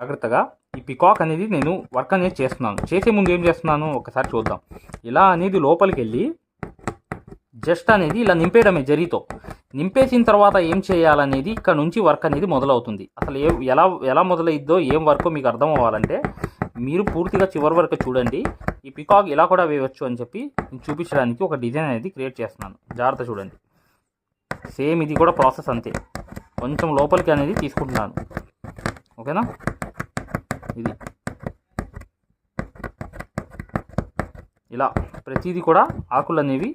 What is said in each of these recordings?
జాగ్రత్తగా ఈ పికాక్ అనేది నేను వర్క్ అనేది చేస్తున్నాను. చేసే ముందు ఏం చేస్తున్నాను ఒకసారి చూద్దాం. ఇలా అనేది లోపలికి వెళ్ళి జస్ట్ అనేది ఇలా నింపేయడమే జరితో. నింపేసిన తర్వాత ఏం చేయాలనేది ఇక్కడ నుంచి వర్క్ అనేది మొదలవుతుంది. అసలు ఏ ఎలా ఎలా మొదలైద్దో ఏం వర్క్ మీకు అర్థం అవ్వాలంటే మీరు పూర్తిగా చివరి వరకు చూడండి. ఈ పికాక్ ఇలా కూడా వేయవచ్చు అని చెప్పి నేను చూపించడానికి ఒక డిజైన్ అనేది క్రియేట్ చేస్తున్నాను. జాగ్రత్త చూడండి. సేమ్ ఇది కూడా ప్రాసెస్ అంతే. కొంచెం లోపలికి అనేది తీసుకుంటున్నాను. ఓకేనా? ఇది. ఇలా ప్రతిదీ కూడా ఆకులు అనేవి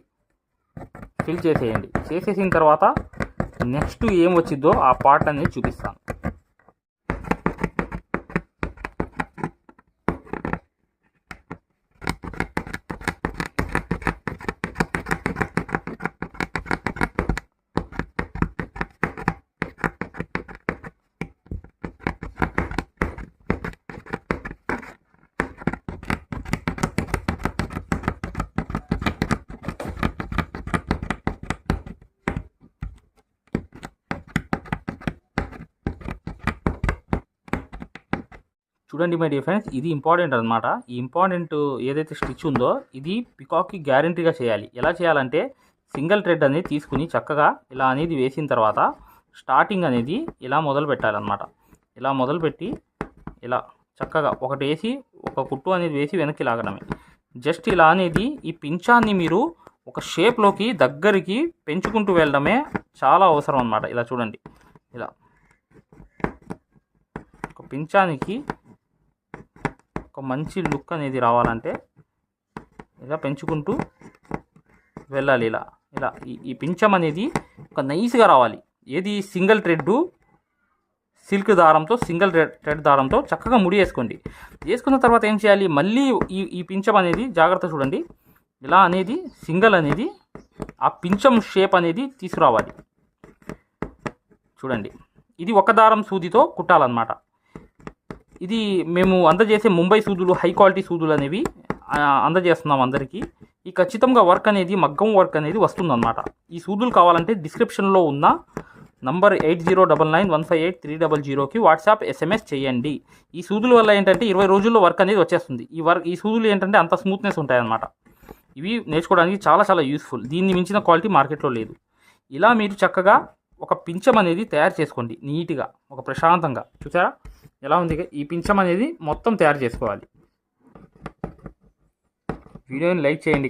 ఫిల్ చేసేయండి. చేసేసిన తర్వాత నెక్స్ట్ ఏం వచ్చిందో ఆ పార్ట్ అనేది చూపిస్తాను. చూడండి మై డియర్ ఫ్రెండ్స్ ఇది ఇంపార్టెంట్ అనమాట ఈ ఇంపార్టెంట్ ఏదైతే స్టిచ్ ఉందో ఇది పికాక్కి గ్యారంటీగా చేయాలి. ఎలా చేయాలంటే సింగిల్ థ్రెడ్ అనేది తీసుకుని చక్కగా ఇలా అనేది వేసిన తర్వాత స్టార్టింగ్ అనేది ఇలా మొదలు పెట్టాలన్నమాట. ఇలా మొదలుపెట్టి ఇలా చక్కగా ఒకటి వేసి ఒక కుట్టు అనేది వేసి వెనక్కి లాగడమే. జస్ట్ ఇలా అనేది ఈ పించాన్ని మీరు ఒక షేప్లోకి దగ్గరికి పెంచుకుంటూ వెళ్ళడమే చాలా అవసరం అనమాట ఇలా చూడండి. ఇలా ఒక పించానికి ఒక మంచి లుక్ అనేది రావాలంటే ఇలా పెంచుకుంటూ వెళ్ళాలి. ఇలా ఇలా ఈ ఈ పించం అనేది ఒక నైస్గా రావాలి. ఏది సింగిల్ థ్రెడ్ సిల్క్ దారంతో సింగిల్ థ్రెడ్ దారంతో చక్కగా ముడి వేసుకోండి. వేసుకున్న తర్వాత ఏం చేయాలి? మళ్ళీ ఈ ఈ పించం అనేది జాగ్రత్త చూడండి. ఇలా అనేది సింగిల్ అనేది ఆ పించం షేప్ అనేది తీసుకురావాలి. చూడండి. ఇది ఒక దారం సూదితో కుట్టాలన్నమాట. ఇది మేము అందజేసే ముంబై సూదులు హై క్వాలిటీ సూదులు అనేవి అందజేస్తున్నాం అందరికీ. ఈ ఖచ్చితంగా వర్క్ అనేది మగ్గం వర్క్ అనేది వస్తుందన్నమాట. ఈ సూదులు కావాలంటే డిస్క్రిప్షన్లో ఉన్న number eight zero double nine one five eight three double జీరోకి వాట్సాప్ ఎస్ఎంఎస్ చేయండి. ఈ సూదుల వల్ల ఏంటంటే ఇరవై రోజుల్లో వర్క్ అనేది వచ్చేస్తుంది. ఈ వర్క్ ఈ సూదులు ఏంటంటే అంత స్మూత్నెస్ ఉంటాయన్నమాట. ఇవి నేర్చుకోవడానికి చాలా చాలా యూస్ఫుల్. దీన్ని మించిన క్వాలిటీ మార్కెట్లో లేదు. ఇలా మీరు చక్కగా ఒక పించం అనేది తయారు చేసుకోండి నీట్గా ఒక ప్రశాంతంగా. చూసారా? ఎలా ఉంది? ఈ పించం అనేది మొత్తం తయారు చేసుకోవాలి. వీడియోని లైక్ చేయండి.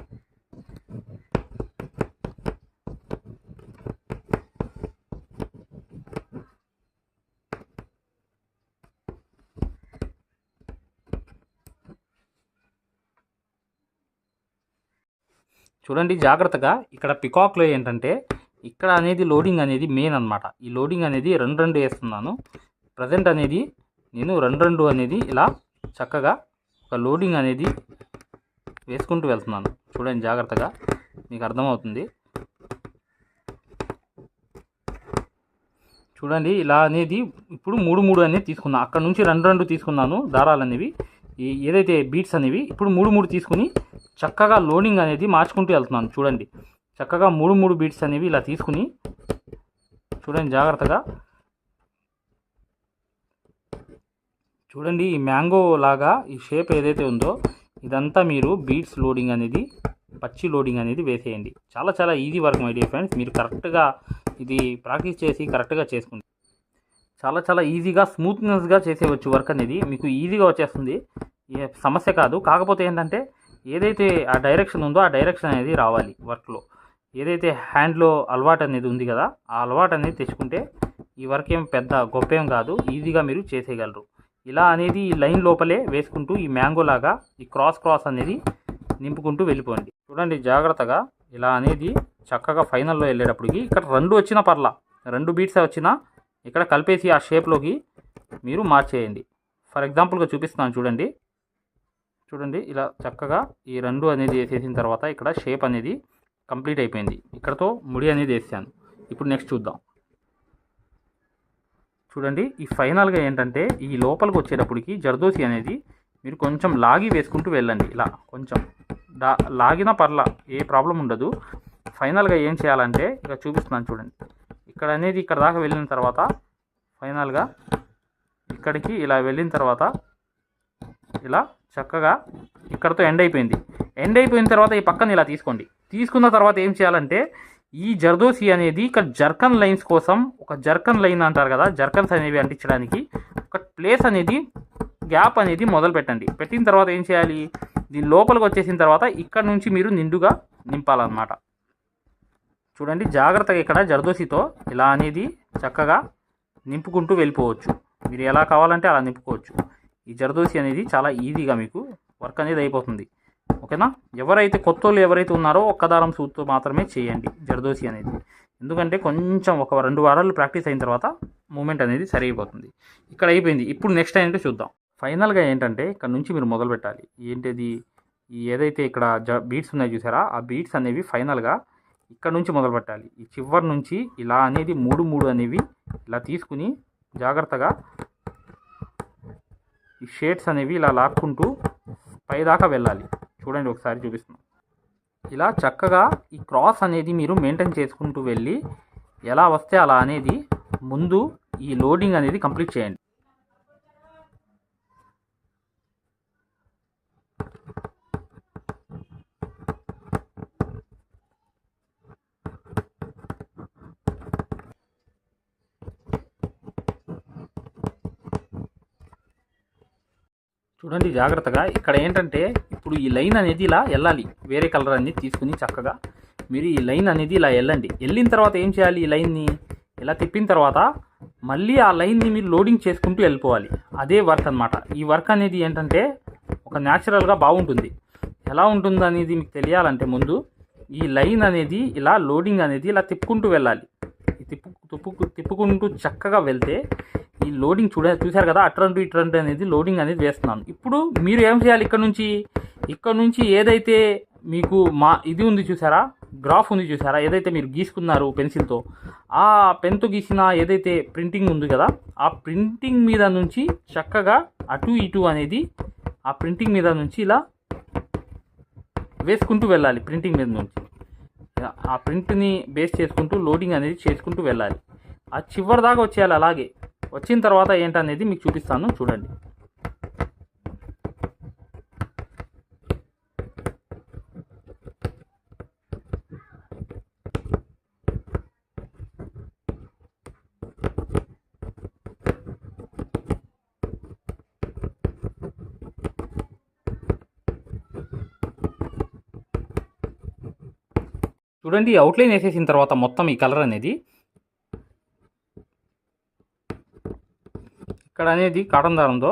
చూడండి జాగ్రత్తగా ఇక్కడ పికాక్లో ఏంటంటే ఇక్కడ అనేది లోడింగ్ అనేది మెయిన్ అన్నమాట. ఈ లోడింగ్ అనేది రెండు రెండు వేస్తున్నాను. ప్రజెంట్ అనేది నేను రెండు రెండు అనేది ఇలా చక్కగా ఒక లోడింగ్ అనేది వేసుకుంటూ వెళ్తున్నాను. చూడండి జాగ్రత్తగా మీకు అర్థమవుతుంది. చూడండి ఇలా అనేది ఇప్పుడు మూడు మూడు అనేది తీసుకున్నాను అక్కడ నుంచి రెండు రెండు తీసుకున్నాను దారాలు అనేవి. ఈ ఏదైతే బీట్స్ అనేవి ఇప్పుడు మూడు మూడు తీసుకుని చక్కగా లోడింగ్ అనేది మార్చుకుంటూ వెళ్తున్నాను. చూడండి. చక్కగా మూడు మూడు బీట్స్ అనేవి ఇలా తీసుకుని చూడండి జాగ్రత్తగా. చూడండి ఈ మ్యాంగో లాగా ఈ షేప్ ఏదైతే ఉందో ఇదంతా మీరు బీట్స్ లోడింగ్ అనేది పచ్చి లోడింగ్ అనేది వేసేయండి. చాలా చాలా easy work my dear friends మీరు కరెక్ట్గా ఇది ప్రాక్టీస్ చేసి కరెక్ట్గా చేసుకుంది చాలా చాలా ఈజీగా స్మూత్నెస్గా చేసేవచ్చు వర్క్ అనేది. మీకు ఈజీగా వచ్చేస్తుంది. ఏ సమస్య కాదు. కాకపోతే ఏంటంటే ఏదైతే ఆ డైరెక్షన్ ఉందో ఆ డైరెక్షన్ అనేది రావాలి వర్క్లో ఏదైతే హ్యాండ్లో అలవాటు అనేది ఉంది కదా ఆ అలవాటు అనేది తెచ్చుకుంటే ఈ వర్క్ ఏం పెద్ద గొప్ప ఏం కాదు ఈజీగా మీరు చేసేయగలరు. ఇలా అనేది ఈ లైన్ లోపలే వేసుకుంటూ ఈ మ్యాంగో లాగా ఈ క్రాస్ క్రాస్ అనేది నింపుకుంటూ వెళ్ళిపోండి. చూడండి జాగ్రత్తగా ఇలా అనేది చక్కగా ఫైనల్లో వెళ్ళేటప్పటికి ఇక్కడ రెండు వచ్చిన పర్లా రెండు బీట్స్ వచ్చినా ఇక్కడ కలిపేసి ఆ షేప్లోకి మీరు మార్చేయండి. ఫర్ ఎగ్జాంపుల్గా చూపిస్తున్నాను చూడండి. చూడండి ఇలా చక్కగా ఈ రెండు అనేది వేసేసిన తర్వాత ఇక్కడ షేప్ అనేది కంప్లీట్ అయిపోయింది. ఇక్కడతో ముడి అనేది వేసాను. ఇప్పుడు నెక్స్ట్ చూద్దాం. చూడండి ఈ ఫైనల్గా ఏంటంటే ఈ లోపలికి వచ్చేటప్పటికి జర్దోసి అనేది మీరు కొంచెం లాగి వేసుకుంటూ వెళ్ళండి. ఇలా కొంచెం దా లాగినా పర్లా ఏ ప్రాబ్లం ఉండదు. ఫైనల్గా ఏం చేయాలంటే ఇక చూపిస్తున్నాను చూడండి. ఇక్కడ అనేది ఇక్కడ దాకా వెళ్ళిన తర్వాత ఫైనల్గా ఇక్కడికి ఇలా వెళ్ళిన తర్వాత ఇలా చక్కగా ఇక్కడతో ఎండ్ అయిపోయింది. ఎండ్ అయిపోయిన తర్వాత ఈ పక్కన ఇలా తీసుకోండి. తీసుకున్న తర్వాత ఏం చేయాలంటే ఈ జర్దోసి అనేది ఇక్కడ జర్కన్ లైన్స్ కోసం ఒక జర్కన్ లైన్ అంటారు కదా జర్కన్స్ అనేవి అంటించడానికి ఒక ప్లేస్ అనేది గ్యాప్ అనేది మొదలు పెట్టండి. పెట్టిన తర్వాత ఏం చేయాలి? దీని లోపలికి వచ్చేసిన తర్వాత ఇక్కడ నుంచి మీరు నిండుగా నింపాలన్నమాట. చూడండి జాగ్రత్తగా ఇక్కడ జర్దోసితో ఇలా అనేది చక్కగా నింపుకుంటూ వెళ్ళిపోవచ్చు. మీరు ఎలా కావాలంటే అలా నింపుకోవచ్చు. ఈ జరదోసి అనేది చాలా ఈజీగా మీకు వర్క్ అనేది అయిపోతుంది. ఓకేనా? ఎవరైతే కొత్త వాళ్ళు ఎవరైతే ఉన్నారో ఒక్క దారం సూత్తో మాత్రమే చేయండి జరదోసి అనేది. ఎందుకంటే కొంచెం ఒక రెండు వారాలు ప్రాక్టీస్ అయిన తర్వాత మూమెంట్ అనేది సరి అయిపోతుంది ఇక్కడ అయిపోయింది. ఇప్పుడు నెక్స్ట్ ఏంటో చూద్దాం. ఫైనల్గా ఏంటంటే ఇక్కడ నుంచి మీరు మొదలు పెట్టాలి. ఏంటిది? ఏదైతే ఇక్కడ జ బీట్స్ ఉన్నాయో చూసారా? ఆ బీట్స్ అనేవి ఫైనల్గా ఇక్కడ నుంచి మొదలు పెట్టాలి. ఈ చివరి నుంచి ఇలా అనేది మూడు మూడు అనేవి ఇలా తీసుకుని జాగ్రత్తగా ఈ షేడ్స్ అనేవి ఇలా లాక్కుంటూ పైదాకా వెళ్ళాలి. చూడండి ఒకసారి చూపిస్తున్నాం. ఇలా చక్కగా ఈ క్రాస్ అనేది మీరు మెయింటైన్ చేసుకుంటూ వెళ్ళి ఎలా వస్తే అలా అనేది ముందు ఈ లోడింగ్ అనేది కంప్లీట్ చేయండి. చూడండి జాగ్రత్తగా. ఇక్కడ ఏంటంటే ఇప్పుడు ఈ లైన్ అనేది ఇలా వెళ్ళాలి. వేరే కలర్ అనేది తీసుకుని చక్కగా మీరు ఈ లైన్ అనేది ఇలా వెళ్ళండి. వెళ్ళిన తర్వాత ఏం చేయాలి ఈ లైన్ని ఇలా తిప్పిన తర్వాత మళ్ళీ ఆ లైన్ని మీరు లోడింగ్ చేసుకుంటూ వెళ్ళిపోవాలి. అదే వర్క్ అన్నమాట. ఈ వర్క్ అనేది ఏంటంటే ఒక న్యాచురల్గా బాగుంటుంది. ఎలా ఉంటుంది అనేది మీకు తెలియాలంటే ముందు ఈ లైన్ అనేది ఇలా లోడింగ్ అనేది ఇలా తిప్పుకుంటూ వెళ్ళాలి. తిప్పు తిప్పు తిప్పుకుంటూ చక్కగా వెళ్తే ఈ లోడింగ్ చూడ చూశారు కదా? అట్రంటు ఇట్రంటు అనేది లోడింగ్ అనేది వేస్తున్నాను. ఇప్పుడు మీరు ఏం చేయాలి ఇక్కడ నుంచి? ఇక్కడ నుంచి ఏదైతే మీకు మా ఇది ఉంది చూసారా గ్రాఫ్ ఉంది చూసారా ఏదైతే మీరు గీసుకున్నారు పెన్సిల్తో ఆ పెన్తో గీసిన ఏదైతే ప్రింటింగ్ ఉంది కదా ఆ ప్రింటింగ్ మీద నుంచి చక్కగా అటు ఇటు అనేది ఆ ప్రింటింగ్ మీద నుంచి ఇలా వేసుకుంటూ వెళ్ళాలి ప్రింటింగ్ మీద నుంచి. ఆ ప్రింట్ని బేస్ చేసుకుంటూ లోడింగ్ అనేది చేసుకుంటూ వెళ్ళాలి. ఆ చివరి దాకా వచ్చేయాలి అలాగే. వచ్చిన తర్వాత ఏంటనేది మీకు చూపిస్తాను చూడండి. చూడండి అవుట్లైన్ వేసేసిన తర్వాత మొత్తం ఈ కలర్ అనేది ఇక్కడ అనేది కాటన్ దారంతో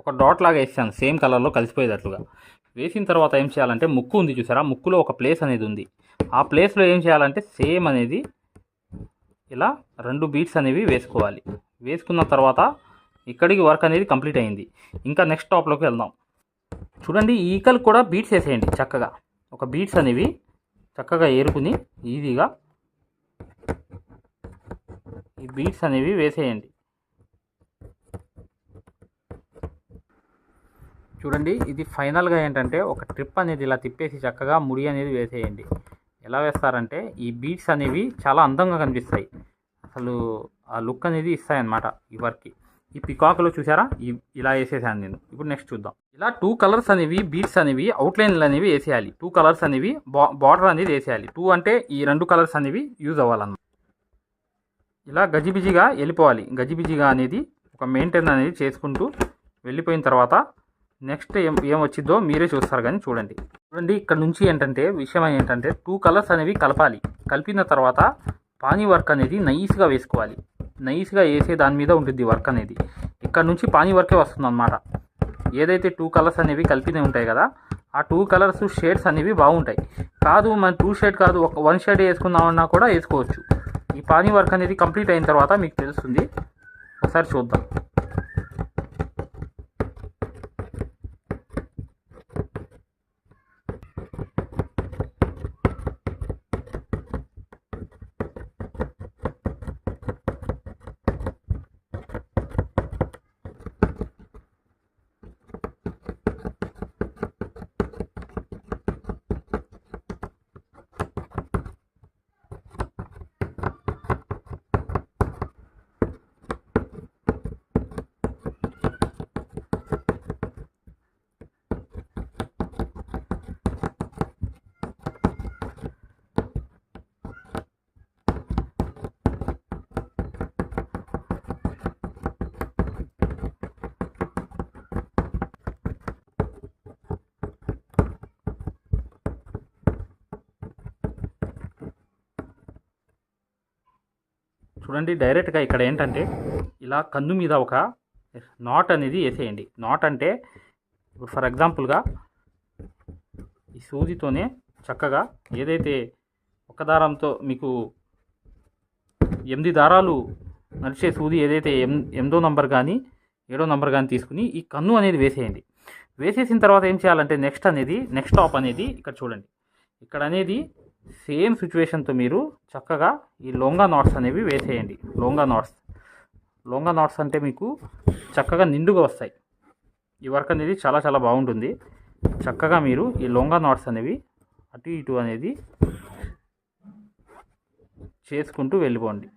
ఒక డాట్ లాగా వేసాను సేమ్ కలర్లో కలిసిపోయేటట్లుగా. వేసిన తర్వాత ఏం చేయాలంటే ముక్కు ఉంది చూసారా? ముక్కులో ఒక ప్లేస్ అనేది ఉంది. ఆ ప్లేస్లో ఏం చేయాలంటే సేమ్ అనేది ఇలా రెండు బీట్స్ అనేవి వేసుకోవాలి. వేసుకున్న తర్వాత ఇక్కడికి వర్క్ అనేది కంప్లీట్ అయింది. ఇంకా నెక్స్ట్ టాప్లోకి వెళ్దాం. చూడండి ఈకలు కూడా బీట్స్ వేసేయండి చక్కగా. ఒక బీట్స్ అనేవి చక్కగా ఏరుకుని ఈజీగా ఈ బీట్స్ అనేవి వేసేయండి. చూడండి ఇది ఫైనల్గా ఏంటంటే ఒక ట్రిప్ అనేది ఇలా తిప్పేసి చక్కగా ముడి అనేది వేసేయండి. ఎలా వేస్తారంటే ఈ బీట్స్ అనేవి చాలా అందంగా కనిపిస్తాయి. అసలు ఆ లుక్ అనేది ఇస్తాయన్నమాట ఈ వర్క్కి. ఈ పికాక్లో చూసారా? ఇలా వేసేసాను నేను. ఇప్పుడు నెక్స్ట్ చూద్దాం. ఇలా టూ కలర్స్ అనేవి బీట్స్ అనేవి అవుట్లైన్లు అనేవి వేసేయాలి. టూ కలర్స్ అనేవి బా బార్డర్ అనేది వేసేయాలి. టూ అంటే ఈ రెండు కలర్స్ అనేవి యూజ్ అవ్వాలన్నమాట. ఇలా గజిబిజిగా వెళ్ళిపోవాలి. గజిబిజిగా అనేది ఒక మెయింటైన్ అనేది చేసుకుంటూ వెళ్ళిపోయిన తర్వాత నెక్స్ట్ ఏం ఏం వచ్చిందో మీరే చూస్తారు కానీ చూడండి. చూడండి ఇక్కడ నుంచి ఏంటంటే విషయం ఏంటంటే టూ కలర్స్ అనేవి కలపాలి. కలిపిన తర్వాత పానీ వర్క్ అనేది నైస్గా వేసుకోవాలి. నైస్గా వేసే దాని మీద ఉంటుంది వర్క్ అనేది. ఇక్కడ నుంచి పానీ వర్కే వస్తుంది అనమాట ఏదైతే టూ కలర్స్ అనేవి కలిపినవి ఉంటాయి కదా ఆ టూ కలర్స్ షేడ్స్ అనేవి బాగుంటాయి. కాదు మన టూ షేడ్ కాదు ఒక వన్ షేడ్ వేసుకుందామన్నా కూడా వేసుకోవచ్చు. ఈ పానీ వర్క్ అనేది కంప్లీట్ అయిన తర్వాత మీకు తెలుస్తుంది. ఒకసారి చూద్దాం. చూడండి డైరెక్ట్గా ఇక్కడ ఏంటంటే ఇలా కన్ను మీద ఒక నాట్ అనేది వేసేయండి. నాట్ అంటే ఇప్పుడు ఫర్ ఎగ్జాంపుల్గా ఈ సూదితోనే చక్కగా ఏదైతే ఒక దారంతో మీకు ఎనిమిది దారాలు నడిచే సూది ఏదైతే ఎం ఎనిమిదో నంబర్ కానీ ఏడో నంబర్ కానీ తీసుకుని ఈ కన్ను అనేది వేసేయండి. వేసేసిన తర్వాత ఏం చేయాలంటే నెక్స్ట్ అనేది నెక్స్ట్ టాప్ అనేది ఇక్కడ చూడండి. ఇక్కడ అనేది సేమ్ సిచ్యువేషన్తో మీరు చక్కగా ఈ లొంగా నాట్స్ అనేవి వేసేయండి. లొంగా నాట్స్. లొంగా నాట్స్ అంటే మీకు చక్కగా నిండుగా వస్తాయి. ఈ వర్క్ అనేది చాలా చాలా బాగుంటుంది. చక్కగా మీరు ఈ లొంగా నాట్స్ అనేవి అటు ఇటు అనేది చేసుకుంటూ వెళ్ళిపోండి.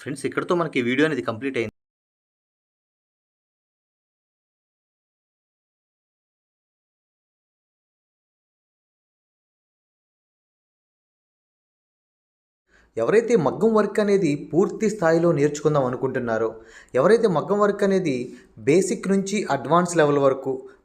ఫ్రెండ్స్ ఇక్కడతో మనకి వీడియో అనేది కంప్లీట్ అయింది. ఎవరైతే మగ్గం వర్క్ అనేది పూర్తి స్థాయిలో నేర్చుకుందాం అనుకుంటున్నారో ఎవరైతే మగ్గం వర్క్ అనేది బేసిక్ నుంచి అడ్వాన్స్ లెవెల్ వరకు